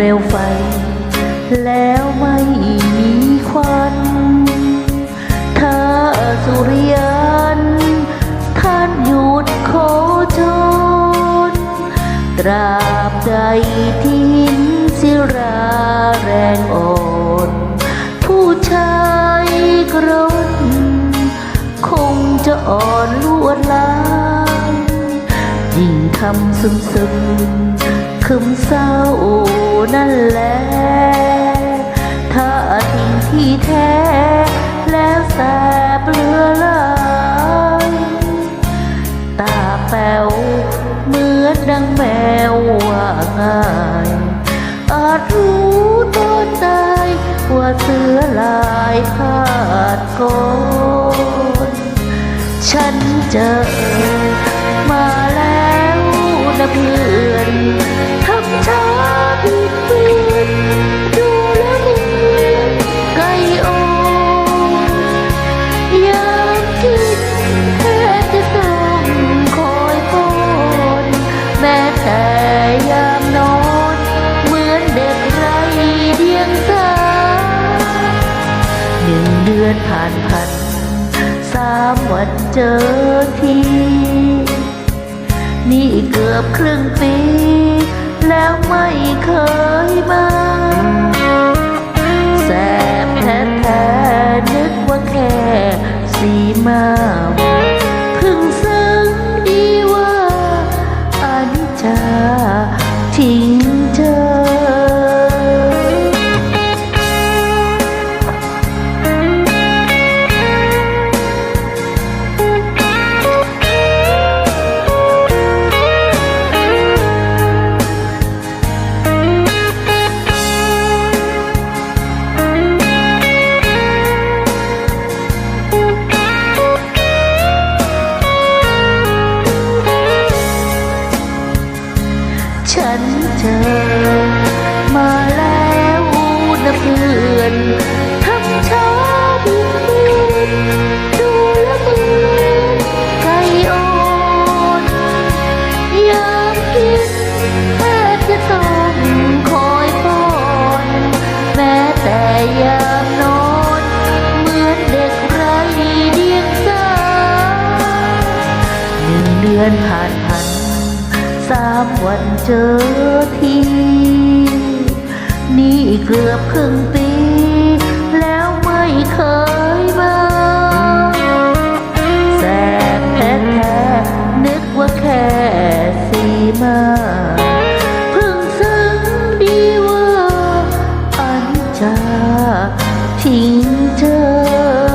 ลวไฟ แล้วไม่มีควันถ้าสุริยัน ท่านหยุดโคจร ตราบใดที่หินศิราแรงอ่อน ผู้ชายกรนคงจะอ่อนลวดลายยิ่งทำซึมซึมคึมเศร้า นั่นแหละถ้าทิ้งที่แท้ แล้วแสบเหลือลายตาแป๋วเหมือนดังแมวว่าง่ายอาจรู้ตอนตายว่าเสือลายขาดกนฉันเจอ นึ่งเดือนผ่านพัน สามวันเจอที นี่เกือบครึ่งปี แล้วไม่เคยมาแสบแท้แท้ๆนึกว่าแค่สีมาพิ่งซึ้งดีว่าอนิจจาทิ้ง ดือนผ่านพันสามวันเจอที นี่เกือบครึ่งปี แล้วไม่เคยมาแสบแท้แท้นึกว่าแค่สีมาเพิ่งซึ้งดีว่า อันจาทิ้งเธอ